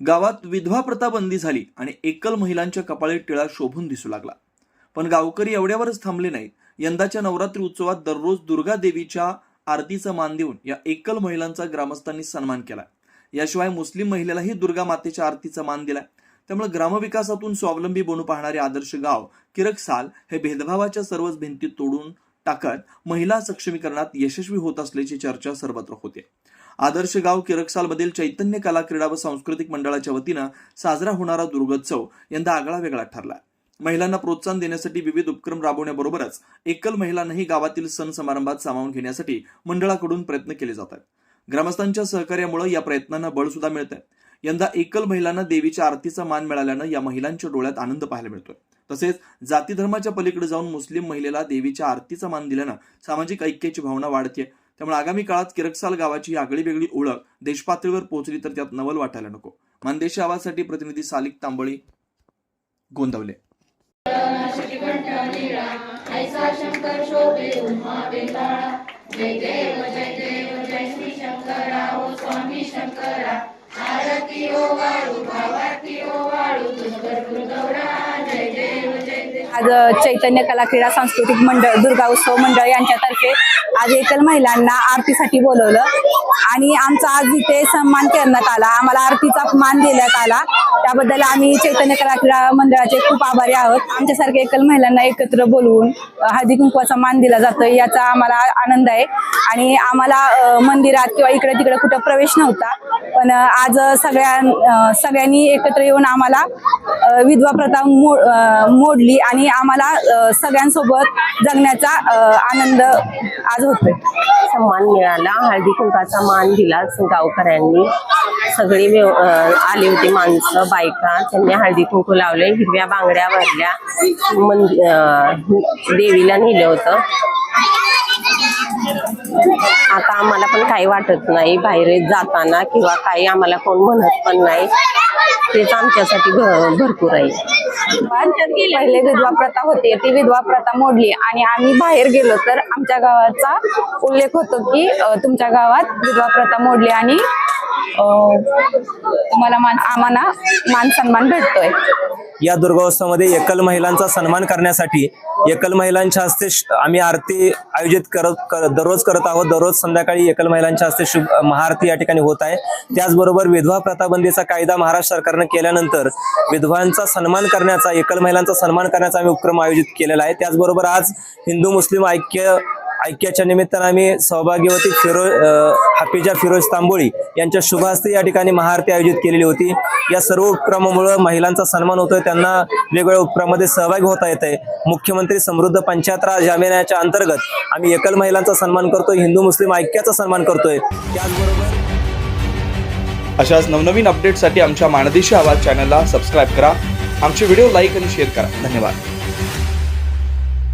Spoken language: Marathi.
गावात विधवा प्रथा बंदी झाली आणि एकल महिलांच्या कपाळी टिळा शोभून दिसू लागला. पण गावकरी एवढ्यावरच थांबले नाहीत. यंदाच्या नवरात्री उत्सवात दररोज दुर्गा देवीच्या आरतीचा मान देऊन या एकल महिलांचा ग्रामस्थांनी सन्मान केला. याशिवाय मुस्लिम महिलेलाही दुर्गा मातेच्या आरतीचा मान दिलाय. त्यामुळे ग्रामविकासातून स्वावलंबी बनू पाहणारे आदर्श गाव किरकसाल हे भेदभावाच्या सर्वच भिंती तोडून टाकत महिला सक्षमीकरणात यशस्वी होत असल्याची चर्चा सर्वत्र होते. आदर्श गाव किरकसालमधील चैतन्य कला क्रीडा व सांस्कृतिक मंडळाच्या वतीनं साजरा होणारा दुर्गोत्सव यंदा आगळा वेगळा ठरला महिलांना प्रोत्साहन देण्यासाठी विविध उपक्रम राबवण्याबरोबरच एकल महिलांनाही गावातील सण समारंभात सामावून घेण्यासाठी मंडळाकडून प्रयत्न केले जातात. ग्रामस्थांच्या सहकार्यामुळे या प्रयत्नांना बळ सुद्धा मिळत आहे यंदा एकल महिलांना देवीच्या आरतीचा मान मिळाल्यानं या महिलांच्या डोळ्यात आनंद पाहायला मिळतोय. तसेच जाती धर्माच्या पलीकडे जाऊन मुस्लिम महिलेला देवीच्या आरतीचा मान दिल्यानं सामाजिक ऐक्याची भावना वाढते त्यामुळे आगामी काळात किरकसाल गावाची ही आगळी वेगळी ओळख देशपातळीवर पोहोचली तर त्यात नवल वाटायला नको. मानदेशी आवाजसाठी प्रतिनिधी सालिक तांबळी गोंदवले. स्वामी शंकरा आरती ओ वाळू भावाती ओ हो वाळू आज चैतन्य कला क्रीडा सांस्कृतिक मंडळ दुर्गा उत्सव मंडळ यांच्यातर्फे आज एकल महिलांना आरतीसाठी बोलवलं. आणि आमचा आज इथे सन्मान करण्यात आला. आम्हाला आरतीचा मान देण्यात आला. त्याबद्दल आम्ही चैतन्य कला मंडळाचे खूप आभारी आहोत. आमच्यासारख्या एकल महिलांना एकत्र बोलवून हळदी कुंकवाचा मान दिला जातोय याचा आम्हाला आनंद आहे. आणि आम्हाला मंदिरात किंवा इकडे तिकडे कुठं प्रवेश नव्हता पण आज सगळ्या सगळ्यांनी एकत्र येऊन आम्हाला विधवा प्रथा मोडली आणि आम्हाला सगळ्यांसोबत जगण्याचा आनंद आज होतोय. सन्मान मिळाला हळदी कुंकाचा मान दिला गावकऱ्यांनी. सगळी व्यव आली होती माणसं बायका. त्यांनी हळदी कुंकू लावले हिरव्या बांगड्या भरल्या. देवीला नेलं होतं. आता आम्हाला पण काही वाटत नाही बाहेर जाताना किंवा काही आम्हाला कोण म्हणत पण नाही. तेच आमच्यासाठी भरपूर आहे. पहिले विधवा प्रथा होती ती विधवा प्रथा मोडली. आणि आम्ही बाहेर गेलो तर आमच्या गावाचा उल्लेख होतो की तुमच्या गावात विधवा प्रथा मोडली आणि तुम्हाला मान आम्हाला मान सन्मान भेटतोय. या दुर्गोत्सवामध्ये एकल महिलांचा सन्मान करण्यासाठी एकल महिलांच्या हस्ते आम्ही आरती आयोजित करत कर- दररोज करत आहोत. दररोज संध्याकाळी एकल महिलांच्या हस्ते शुभ महाआरती या ठिकाणी होत आहे. त्याचबरोबर विधवा प्रथाबंदीचा कायदा महाराष्ट्र सरकारनं केल्यानंतर विधवांचा सन्मान करण्याचा एकल महिलांचा सन्मान करण्याचा आम्ही उपक्रम आयोजित केलेला आहे. त्याचबरोबर आज हिंदू मुस्लिम ऐक्य ऐक्याच्या निमित्तानं आम्ही सहभागीवती फिरोज हाफिजा फिरोज तांबोळी यांच्या शुभ हस्ते या ठिकाणी महाआरती आयोजित केलेली होती. या सर्व उपक्रमामुळे महिलांचा सन्मान होतोय त्यांना वेगवेगळ्या उपक्रमामध्ये सहभागी होता येत आहे मुख्यमंत्री समृद्ध पंचायत राज अभियानाच्या अंतर्गत आम्ही एकल महिलांचा सन्मान करतोय हिंदू मुस्लिम ऐक्याचा सन्मान करतोय. त्याचबरोबर अशाच नवनवीन अपडेटसाठी आमच्या माणदेशी आवाज चॅनलला सबस्क्राईब करा. आमचे व्हिडिओ लाईक आणि शेअर करा. धन्यवाद.